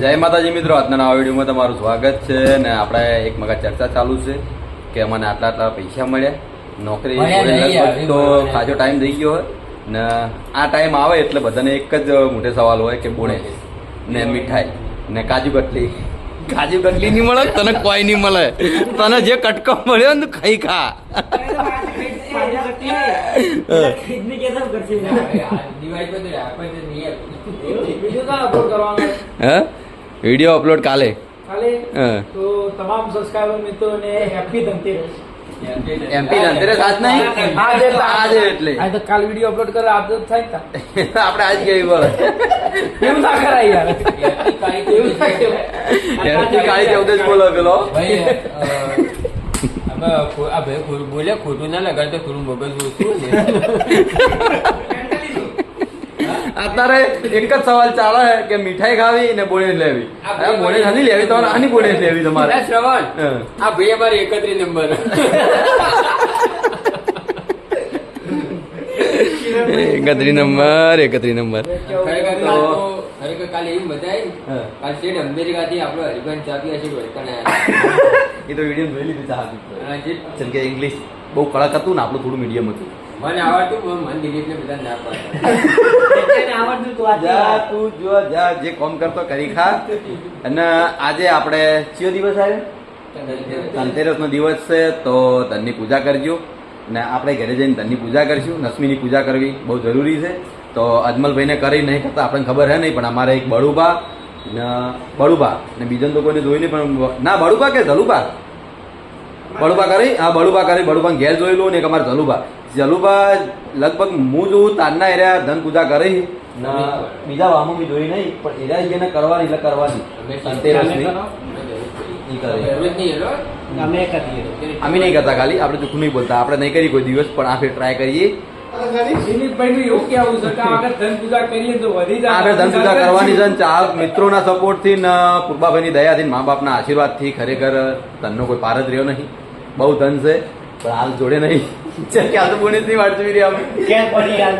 જય માતાજી મિત્રો આજના નવા વિડીયોમાં તમારું સ્વાગત છે ને આપણે એક મગા ચર્ચા ચાલુ છે કે મને આટલા આટલા પૈસા મળ્યા. નોકરી તો સાચો ખાજો ટાઈમ થઈ ગયો હોય. ને આ ટાઈમ આવે એટલે બધાને એક જ મોટો સવાલ હોય કે બોણે ને મીઠાઈ ને કાજુ કટલી. કાજુ કટલી નહીં મળે તને કોઈ નહીં મળે. તને જે કટકો મળ્યો ને ખાઈ ખા. હે? વીડિયો અપલોડ કાલે. તો તમામ સબસ્ક્રાઈબર મિત્રોને હેપી ધનતેરસ. એમપી ધનતેરસ આજ નહીં? આજે આજે એટલે. આ તો કાલ વીડિયો અપલોડ કરે આજ તો થાય આપણે આજ ગઈ બોલે. એવું ના કરાય યાર. એવું ના કરાય. એમપી કાળી ચૌદશ બોલો પેલો. આ ભાઈ બોલ્યા ખોટું ના લગાડતો થોડું મગજ ઓછું અત્યારે એક જ સવાલ ચાલે છે કે મીઠાઈ ખાવી ને બોળી લેવી. બોળી નથી લેવી તમારે આની બોળી લેવી તમારે. શ્રવણ. આ ભાઈ અમારે એકત્રીસ નંબર. એકત્રી નંબર એકત્રી નંબર. ખરેખર કાલ ને. હા. કાલ સ્ટેટ અમેરિકાથી આપણો હરિભાઈ ચા પીવા છે એ તો વીડિયો જોઈ લીધી ચા કે ઇંગ્લિશ બહુ કડક હતું ને આપણું થોડું મીડિયમ હતું. મને આવડતું પણ મન દિલીપને બધા ના પાડતા જા તું જો જા જે કોમ કરતો કરી ખા. અને આજે આપણે કયો દિવસ આવ્યો? ધનતેરસ નો દિવસ છે તો ધનની પૂજા કરજો. ને આપણે ઘરે જઈને ધનની પૂજા કરીશું. નસમીની પૂજા કરવી બહુ જરૂરી છે. તો અજમલભાઈને કરી નહીં કરતા આપણને ખબર હે નહીં પણ અમારે એક બળુબા ને બળુબા ને બીજા તો કોઈને જોઈ નહીં પણ ના બળુબા કે ધલુબા બળુબા કરી? હા બળુબા કરી. બળુબા ઘેર જોયેલું ને એક અમારે જલુબા જલુબા લગભગ હું જોઉં તારના એરિયા ધન પૂજા કરી ને. બીજા વામો બી જોઈ નહીં પણ એરિયા જેને કરવાની એટલે કરવાની. ધનતેરસની અમે નહીં કરતા ખાલી આપણે ચૂકું નહીં બોલતા. આપણે નહીં કરી કોઈ દિવસ પણ આ ટ્રાય કરીએ. દિલીપભાઈનું એવું કહેવું છે કે આગળ ધન પૂજા કરીએ તો વધી જાય. આપણે ધન કરવાની છે ને ચાર મિત્રોના સપોર્ટથી ને પૂર્વાભાઈની દયાથી મા બાપના આશીર્વાદથી ખરેખર ધનનો કોઈ પાર જ રહ્યો નહીં. બહુ ધન છે પણ હાલ જોડે નહીં. છે કે આ તો પુણ્યની વાત જોઈ રહ્યા અમે ક્યાં પડી યાર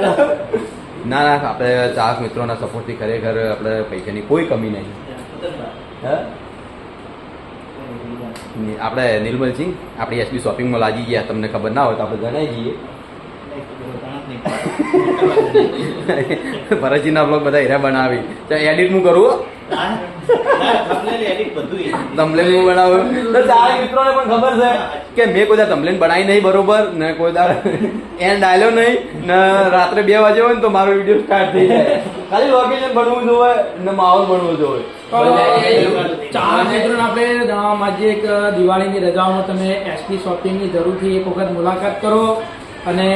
ના ના આપણે ચાર મિત્રોના સપોર્ટથી ખરેખર આપણે પૈસાની કોઈ કમી નહીં. આપણે નિર્મલસિંહ આપણી એસબી શોપિંગમાં લાગી ગયા તમને ખબર ના હોય તો આપણે જણાવી દઈએ. ભરતજીના બ્લોગ બધા હીરા બનાવી. તો એડિટ હું કરું તમને હું? બનાવું. તો ચાર મિત્રોને પણ ખબર છે. કે મેં કોઈ કમ્પ્લેન બનાવી નહીં બરોબર ને કોઈ દાર એન્ડ ડાયલો નહીં ને રાત્રે બે વાગે હોય ને તો મારો વીડિયો સ્ટાર્ટ થઈ જાય. ખાલી લોકેશન ભણવું જોવે ને માહોલ ભણવું જોવે ચાર મિત્રોને આપણે જણાવવા માંગીએ કે દિવાળીની રજાઓમાં તમે એસપી શોપિંગની જરૂરથી એક વખત મુલાકાત કરો અને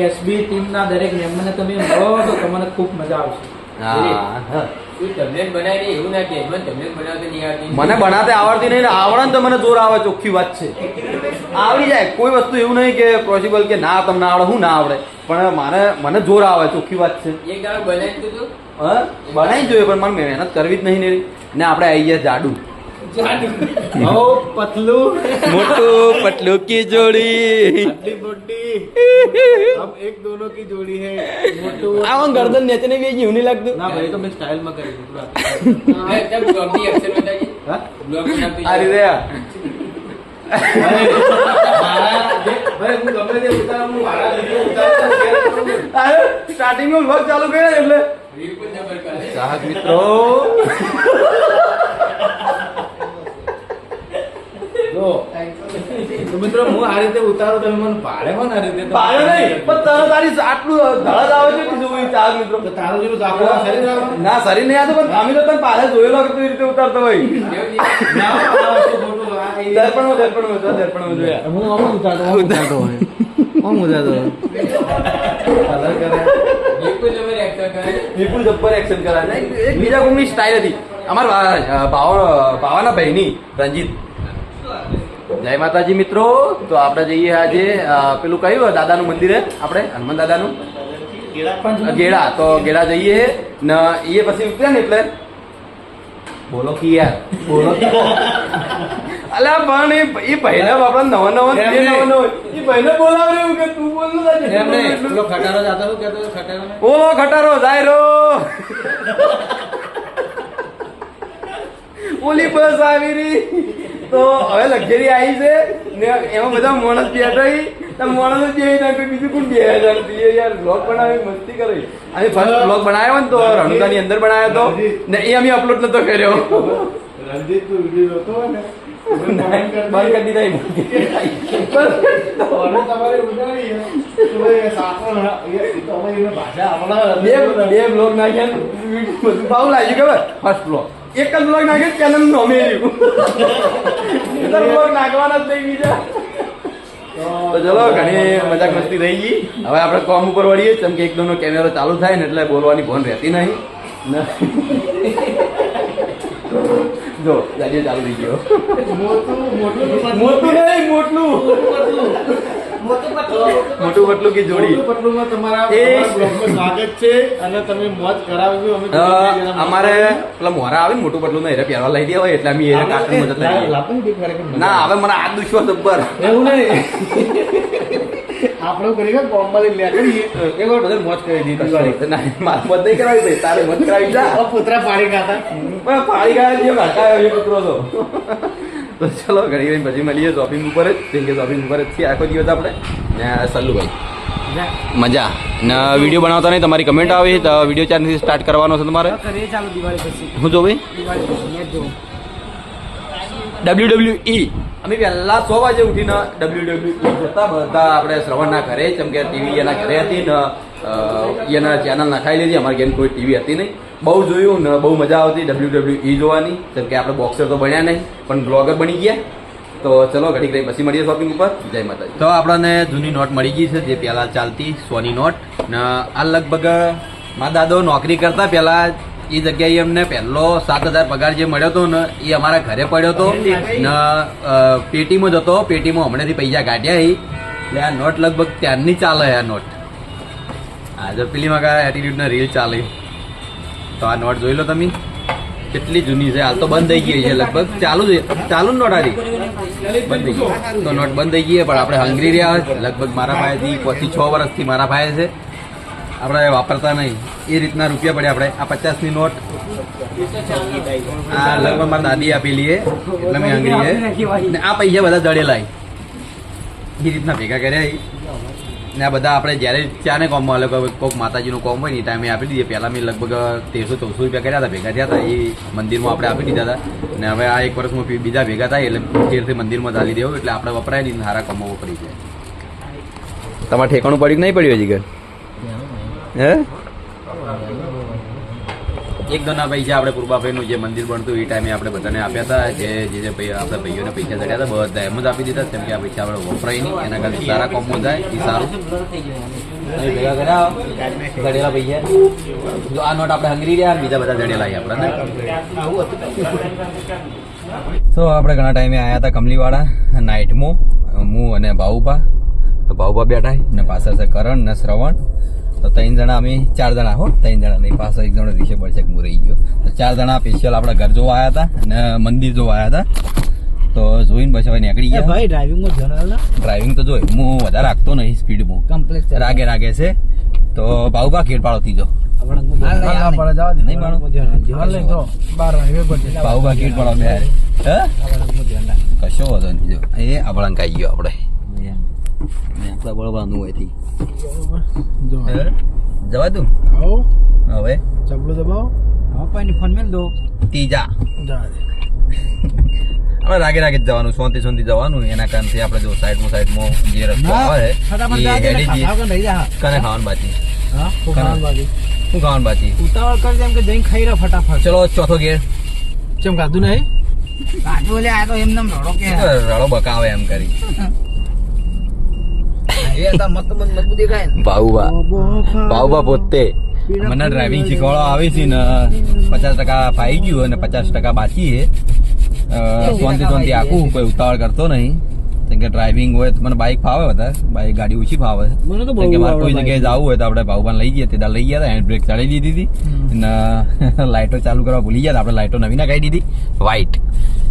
એસબી ટીમના દરેક મેમ્બરને તમે મળો તો તમને ખૂબ મજા આવશે. હા. હા. તું બનાવી એવું ના કે મને બનાવતા નહીં આવતી. મને બનાતે આવડતી નહીં આવડે ને તો મને જોર આવે ચોખ્ખી વાત છે. આવડી જાય કોઈ વસ્તુ એવું નહીં કે પોસિબલ કે ના તમને આવડે હું ના આવડે પણ મારે મને જોર આવે ચોખ્ખી વાત છે એક દાડો બનાવી તું તું હા બનાવી જોઈએ પણ મને મહેનત કરવી જ નહીં ને ને આપણે આવી ગયા જાડુ બહુ પતલું મોટું પટલું કી જોડી अब एक दोनों की जोड़ी है मोटू આમાં ગરદન નેચે ને બી એવું નહીં લાગતું ના ભાઈ તો મેં સ્ટાઇલ માં કરી દીધું હા, ચાલ સ્ટાર્ટિંગમાં ચાલુ કર્યો એટલે. મિત્રો. મિત્રો હું આ રીતે ઉતારો તમે મને ભાડે પણ આ રીતે ભાડે નહીં પણ તરત તારી આટલું ધડક આવે છે કે શું ચાર મિત્રો. તારો જેવું તો શરીર ના શરીર નહીં આવતો પણ અમે તો તને પાછળ જોયેલો કે રીતે ઉતારતો હોય. દર્પણમાં દર્પણમાં જો, દર્પણમાં જોયા હું. આમ ઉતારતો આમ ઉતારતો આમ ઉતારતો કલર કરે. બિલકુલ જબર action કરે. વિપુલ જબ્બર એક્શન કરાય એક- એક બીજા કોમની સ્ટાઇલ હતી. અમારા ભાવા ભાવાના ભાઈની રંજીત જય માતાજી મિત્રો. તો આપણે જઈએ આજે પેલું કયું? દાદાનું મંદિર આપડે આપણે? હનુમાન દાદાનું? ગેડા. તો ગેડા જઈએ. ને એ પછી ઉતર્યા ને એટલે? બોલો કી યાર બોલો. અલા પણ એ- ભાઈને બાપડા નવા નવા નવા એ ભાઈને બોલાવ્યો કે તું બોલ પેલો ખટારો જાતો હતો, કહેતો? ખટારો ઓલો ખટારો ઓલી બસ આવી રહી. તો હવે લક્ઝરી આવી છે. ને એમાં બધા માણસ બેઠા. તો માણસો જે બીજું કોણ બે હજાર યાર બ્લોગ બનાવી મસ્તી કરે. અને ફર્સ્ટ બ્લોગ બનાવ્યો ને તો રણુદાની અંદર બનાવ્યો તો. ને એ અમે અપલોડ નતો કર્યો. રણજીત તું વીડિયો હતો ને બંધ કરી દીધા બે બ્લોગ નાખ્યા બધું ભાવ લાગ્યું ખબર ફર્સ્ટ બ્લોગ એક જ બ્લોગ નાખ્યો ચેનલ નોમે બ્લોગ નાખવાના જ નહીં બીજા તો ચલો ઘણી મજાક મસ્તી થઈ ગઈ હવે આપણે કોમ ઉપર વળીએ કેમ કે એકદમ કેમેરો ચાલુ થાય ને એટલે બોલવાની ફોન રહેતી નહીં જો ગાડીઓ ચાલુ થઈ ગયો. મોટું મોટું મોટું. નહીં મોટલું મોટું પટલું કે જોડી? મોટું પટલુંમાં તમારા એ- સ્વાગત છે અને તમે મોજ કરાવજો અમે અમારે પેલા મોરા આવે ને મોટું પટલું નહીં પહેરવા લઈ દે હોય એટલે અમે એને કાકડી મદદ ના હવે મને આ દુશ્મન ઉપર. એવું નહીં. આપણે કરી કે લે નીકળીએ એક વાર બધા મોજ કરી દીધી દિવાળી ના, મારે મત નહીં કરાવી ભાઈ તારે મત કરાવી જા પુતરા પાડી ખાતા. પણ પાડી ગયા જે ભડકાયો એ પુત્રો તો. તો ચલો ઘડી ઘડી પછી મળીએ શોપિંગ ઉપર જ. કેમ કે શોપિંગ ઉપર જ છીએ આખો દિવસ આપણે. ને સલ્લુભાઈ. મજા. ને વીડિયો બનાવતા નહીં તમારી કમેન્ટ આવી. તો વીડિયો ચારથી સ્ટાર્ટ કરવાનો છે તમારે. હું જોઉં ભાઈ? હું જો ભાઈ દિવાળી પછી મેચ જોઉં ડબલ્યુ ડબલ્યુ ઈ અમે પહેલા સો વાગે ઉઠીને ડબલ્યુ ડબલ્યુ ઈ જોતા બધા આપણે શ્રવણના ઘરે જેમ કે ટીવી એના ઘરે હતી ને એના ચેનલ નખાઈ લીધી અમારી ઘેર કોઈ ટીવી હતી નહીં. બહુ જોયું ને બહુ મજા આવતી ડબલ્યુ ડબલ્યુ ઈ જોવાની જેમ કે આપણે બોક્સર તો બન્યા નહીં પણ બ્લોગર બની ગયા. તો ચલો ઘડીક રહી પછી મળીએ શોપિંગ ઉપર. જય માતાજી. તો આપણને જૂની નોટ મળી ગઈ છે જે પહેલાં ચાલતી સોની નોટ. ને આ લગભગ મારા દાદો નોકરી કરતા પહેલા એ જગ્યાએ અમને પહેલો સાત હજાર પગાર જે મળ્યો હતો ને એ અમારા ઘરે પડ્યો હતો. ને પેટીમાં જ હતો. પેટીમાં હમણાંથી પૈસા કાઢ્યા એટલે આ નોટ લગભગ ત્યારની ચાલે આ નોટ. આજે પેલીમાં પેલી માં એટીટ્યુડના રીલ ચાલે. તો આ નોટ જોઈ લો તમે. કેટલી જૂની છે. હાલ તો બંધ થઈ ગઈ છે લગભગ. ચાલુ છે. ચાલુ જ નોટ આવી બંધ થઈ ગઈ. તો નોટ બંધ થઈ ગઈ પણ આપણે હંગરી રહ્યા. લગભગ મારા ભાઈથી પછી છ વર્ષથી મારા ભાઈ છે. આપણે વાપરતા નહીં. એ રીતના રૂપિયા પડે આપણે. આ પચાસની નોટ. આ લગભગ મારા દાદી આપેલી એટલે મેં આંગળી આ પૈસા બધા જડેલા. એ રીતના ભેગા કર્યા. ને આ બધા આપણે જ્યારે ચાને કોમમાં અલગ કોઈક માતાજીનું કોમ હોય ને એ ટાઈમે આપી દીધી. પહેલાં મેં લગભગ તેરસો, ચૌદસો રૂપિયા કર્યા હતા. ભેગા થયા હતા. એ મંદિરમાં આપણે આપી દીધા હતા. ને હવે આ એક વર્ષમાં બીજા ભેગા થાય એટલે ફેરથી મંદિરમાં ચાલી દેવું. એટલે આપણે વપરાય નહીં સારા કોમો વપરી જાય. તમારે ઠેકાણું પડ્યું કે નહીં પડ્યું હજી ઘર? હે? એક ભાઈ પૈસા આપણે કૃપાભાઈનું જે મંદિર બનતું, એ ટાઈમે આપણે બધાને આપ્યા હતા, જે જે ભાઈ આપણે ભાઈઓને પૈસા ચડ્યા હતા બધા એમ જ આપી દીધા, કેમ કે આ પૈસા આપણે વપરાય નહીં, એના કારણે સારા કોમો જાય, એ સારું. ભેગા કર્યા જડેલા પૈસા જો આ નોટ આપણે હંગરી રહ્યા, બીજા બધા જડેલા છે આપણે તો આપણે ઘણા ટાઈમે આવ્યા હતા કમલીવાળા, નાઇટમાં, હું અને ભાઉભા. તો ભાઉભા બેઠા ને પાછળ છે કરણ ને શ્રવણ. તો ત્રણ જણા અમે ચાર જણા હો ત્રણ જણા. નહીં પાછળ એક જણો રિક્ષે પડશે હું રહી ગયો. તો ચાર જણા સ્પેશિયલ આપણા ઘર જોવા આવ્યા હતા અને મંદિર જોવા આવ્યા હતા. તો જોઈને પછી હવે નીકળી ગયા. ભાઈ ડ્રાઇવિંગમાં જનરલ ડ્રાઇવિંગ તો જોઈ હું વધારે રાખતો નહીં સ્પીડમાં કમ્પ્લેક્સ રાગે રાગે છે. તો ભાઉભા ખેડ પાડો. ત્રીજો કશો વધો નહીં જો. એ આપણા કાઈ ગયો આપણે. આપણા બળવાનું હોયથી જવા દઉં? હવે? ચપલું દબાવો. ફોન મેલ દો. ત્રીજા આપણે રાગે રાગે જ જવાનું શાંતિ શાંતિ જવાનું. એના કારણથી આપણે જો સાઈડમાં સાઈડમાં જે રસ્તો આવે એ હેડી કને ખાવાનું બાકી? શું ખાવાનું બાકી? ઉતાવળ કર જેમ કે જઈને ખાઈ રહ્યો ફટાફટ. ચલો ચોથો ગેર. ચમ ખાધું નહીં? કાજુ લે આ તો એમને રડો કે. રળો બકાવે એમ કરી. ને. ભાઉબા ભાઉબા પોતે. મને ડ્રાઇવિંગ શીખવાડો આવે છે ને પચાસ ટકા ફાઈ ગયું અને પચાસ ટકા બાકી છે. સોનથી શાંતિ આખું કોઈ ઉતાવળ કરતો નહીં. કેમ કે ડ્રાઇવિંગ હોય તો મને બાઇક ફાવે વધારે. બાઇક ગાડી ઓછી ફાવે. મને તો કે મારે કોઈ જગ્યાએ જવું હોય તો આપણે ભાવભાન લઈ ગયા તે લઈ ગયા હતા હેન્ડ બ્રેક ચડી દીધી હતી. અને લાઇટો ચાલુ કરવા ભૂલી ગયા હતા. આપણે લાઇટો નવી નાખાઈ દીધી. વ્હાઈટ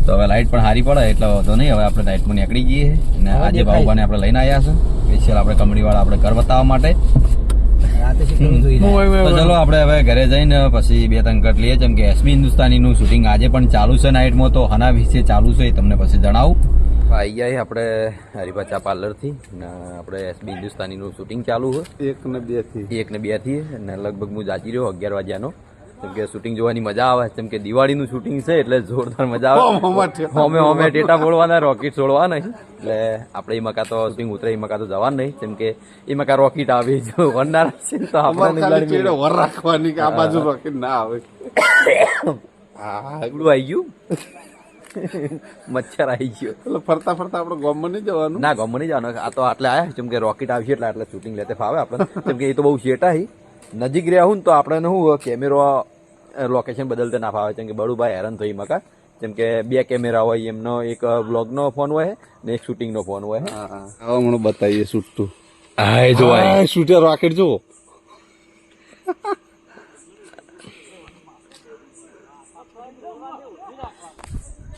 તો હવે લાઇટ પણ સારી પડે એટલે વાંધો નહીં. હવે આપણે લાઇટમાં નીકળી જઈએ. અને આજે ભાવભાને આપણે લઈને આવ્યા છે. સ્પેશિયલ આપણે કમડીવાળા આપણે ઘર બતાવવા માટે. તો ચલો આપણે હવે ઘરે જઈને પછી બે ત્રણ કટ લઈએ. જેમ કે એસબી હિન્દુસ્તાનીનું શૂટિંગ આજે પણ ચાલુ છે નાઇટમાં તો હના વિશે ચાલુ છે એ તમને પછી જણાવું. આવી ગયા આપણે હરિભાચા પાર્લરથી. ને આપણે એસબી હિન્દુસ્તાનીનું શૂટિંગ ચાલુ છે. એક ને બેથી. એક ને બેથી. અને લગભગ હું જાચી રહ્યો અગિયાર વાગ્યાનો. જેમ કે શૂટિંગ જોવાની મજા આવે જેમ કે દિવાળીનું શૂટિંગ છે એટલે જોરદાર મજા આવે. હોમે હોમે ટેટા ફોડવાના રોકેટ છોડવા નહીં. એટલે આપણે એ મકા તો શૂટિંગ ઉતરે એ મકા તો જવા નહીં. જેમ કે એ મકા રોકેટ આવે જો વરનાર છે તો ચેડે વર રાખવાની કે આ બાજુ રોકેટ ના આવે. હા. આગલું આવી ગયું? મચ્છર આવી ગયો. એટલે ફરતા ફરતા આપણે ગામમાં નહીં જવાનું? ના ગમો નહીં જવાનું. આ તો આટલે આવ્યા જેમ કે રોકેટ આવશે એટલે આટલે શૂટિંગ લેતે ફાવે આપણે જેમ કે એ તો બહુ શેટા હી નજીક રહ્યા હું ને તો આપણે શું કેમેરો લોકેશન બદલતે ના ફાવે. છે કે બળુભાઈ હેરાન થઈ મકા જેમ કે બે કેમેરા હોય એમનો એક બ્લોગનો ફોન હોય ને એક શૂટિંગનો ફોન હોય. હા હા. હવે હમણાં બતાવીએ શૂટતું હા એ હા શૂટર રોકેટ જુઓ.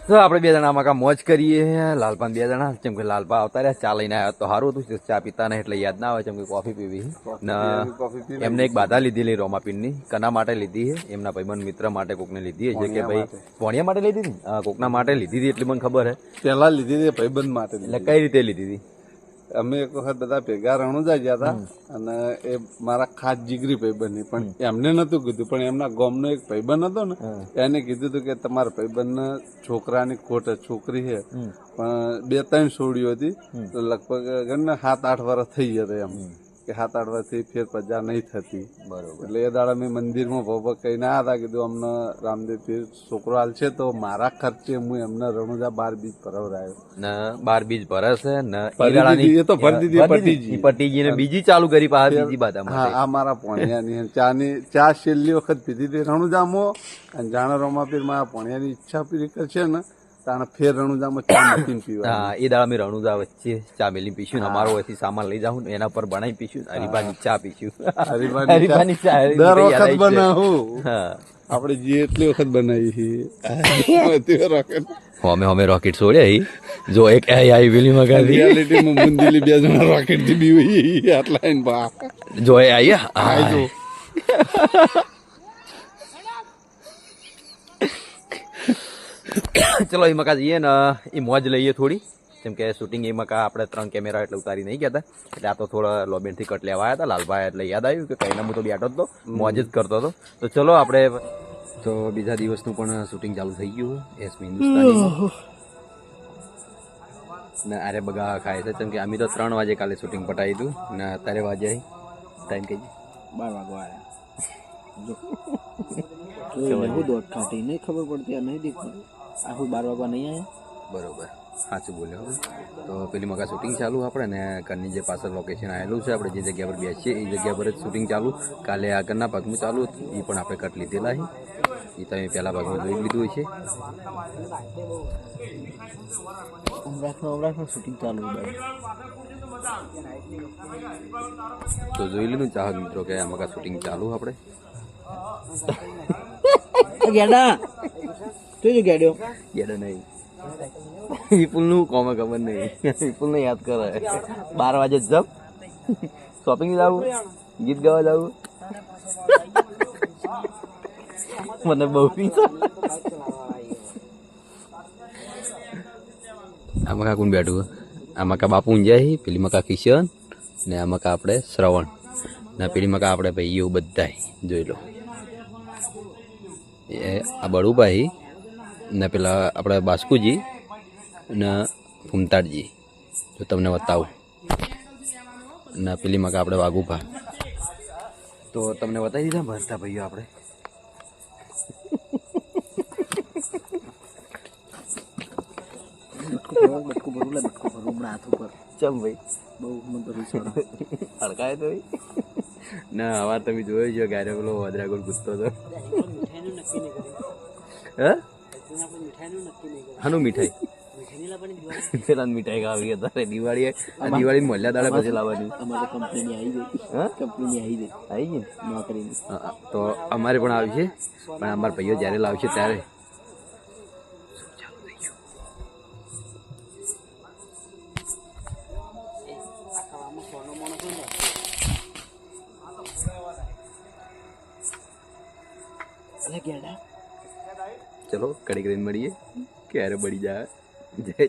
તો આપણે બે જણા આમાં મોજ કરીએ લાલપાન બે જણા. જેમ કે લાલપા આવતા રહ્યા ચા લઈને આવ્યા તો સારું હતું. ચા પીતા નહીં એટલે યાદ ના આવે જેમ કે કોફી પીવી. ને એમને એક બાધા લીધેલી રોમાપીનની કના માટે લીધી છે એમના ભાઈબંધ મિત્ર માટે કોકને લીધી છે કે ભાઈ ભોણિયા માટે લીધી હતી કોકના માટે લીધી હતી એટલી મને ખબર છે પેલા લીધી હતી ભાઈબંધ માટે એટલે કઈ રીતે લીધી હતી? અમે એક વખત બધા ભેગા રણુજા ગયા હતા અને એ મારા ખાસ જીગરી ભાઈબંધ પણ એમને નતું કીધું પણ એમના ગામનો એક ભાઈબંધ હતો ને એને કીધું હતું કે તમારા ભાઈબંધ છોકરાની ખોટ છોકરી છે. પણ બે ત્રણ છોડીઓ હતી. તો લગભગ ગણને સાત આઠ વર્ષ થઈ ગયા એમ. કે હાથ આઠ વર્ષથી ફેર પ્રજા નહીં થતી. બરોબર. એટલે એ દાડા મેં મંદિરમાં ભોભ કઈ ના હતા કીધું અમને રામદેવ પીર છોકરો હાલ છે તો મારા ખર્ચે હું એમને રણુજા બાર બીજ ભરવરાયો ન બાર બીજ ભરે છે ને એ તો ભરી દીધી, પટીજી. પટીજી ને બીજી ચાલુ કરી પાસે બીજી બાધા હા આ મારા પોણિયાની ચાની ચા છેલ્લી વખત પીધી હતી રણુજામાં. અને જાણે પીર મારા પોણિયાની ઈચ્છા પૂરી કરશે ને તાણે ફેર રણુજામાં ચા મૂકીને પીવા હા એ દાડા મેં રણુજા વચ્ચે ચા મેલી પીશું ને અમારો અહીંથી સામાન લઈ જાઉં એના પર બનાવી પીશું હરિભાની ચા પીશું. હરીબાની ચા. ચા દર વખત બનાવું. આપણે જે એટલી વખત બનાવી છે તે રોકેટ હોમે હોમે રોકેટ છોડ્યા હી. જો એક એ આવી પેલી મગાવી રિયાલિટીમાં મુંદીલી બે જણા રોકેટથી બીવી આટલા એને બા જો એ આવી હા. જો. ચલો એ કા જઈએ ને એ મોજ લઈએ થોડી. જેમ કે શૂટિંગ એ મકા આપણે ત્રણ કેમેરા એટલે ઉતારી નહીં ગયા હતા. એટલે આ તો થોડા લોબેનથી કટ લેવા આવ્યા હતા. લાલભાઈ એટલે યાદ આવ્યું કે કઈ હું તો બેઠો જ તો. મોજ જ કરતો હતો. તો ચલો આપણે તો બીજા દિવસનું પણ શૂટિંગ ચાલુ થઈ ગયું એસમી હિન્દુસ્તાની ને અરે બગા ખાય છે. કેમ કે અમે તો ત્રણ વાગે કાલે શૂટિંગ પટાવી દઉં ને અત્યારે વાગે ટાઈમ કઈ બાર વાગવા આવ્યા કાઢી નહીં ખબર પડતી આ નહીં દેખતું આખું બાર વાગવા નહીં આવ્યા. બરોબર. સાચું બોલ્યો હવે. તો પેલી મગા શૂટિંગ ચાલુ આપણે ને ઘરની જે પાછળ લોકેશન આવેલું છે આપણે જે જગ્યા પર બેસીએ એ જગ્યા પર જ શૂટિંગ ચાલુ. કાલે આગળના ભાગમાં ચાલુ એ પણ આપણે કટ લીધેલા છે. એ તમે પહેલા ભાગમાં જોઈ લીધું છે. અમરાખનું અમરાખનું શૂટિંગ ચાલુ તો જોઈ લીધું ચાહક મિત્રો કે મગા શૂટિંગ ચાલુ આપણે. ગેડા. જોજો ગેડ્યો યાદ નહીં. વિપુલનું કોમે ખબર નહીં. વિપુલને યાદ કરે બાર વાગે જપ શોપિંગ જવું ગીત ગાવા જાવું મને બહુ પીછા આ મકા કોણ બેઠું આ મકા બાપુ ઊંઝાય પેલી મકા કિશન ને આમાં કા આપણે શ્રવણ. ને પેલી મકા આપણે ભાઈઓ બધાય. જોઈ લો. એ આ બળુભાઈ ને પેલા આપણે બાસ્કુજી ને ફૂમતાડજી જો તમને બતાવું. ને પેલી મકા આપણે વાઘુભા. તો તમને બતાવી દીધા ભરતા ભાઈઓ આપણે? બટકું ભરવું લે બટકું ભરવું હમણાં હાથ ઉપર. ચમ ભાઈ. બહુ મને ભરવું છે. હડકાય તો ના હવા તમે જોયો છો ગારે પેલો વદરાગોળ ગુસ્તો હતો. હે? હાનું મીઠાઈ? પેલા મીઠાઈ ખાવી અત્યારે. દિવાળી આ દિવાળી મોલ્યા દાડે પછી લાવવાની. અમારે કંપની આવી ગઈ. હા? કંપનીની આવી ગઈ. આવી ગઈ. તો અમારે પણ આવશે પણ અમારા ભાઈઓ જ્યારે લાવશે ત્યારે. ચલો કડી કરીને મળીએ ક્યારે બળી જાય જય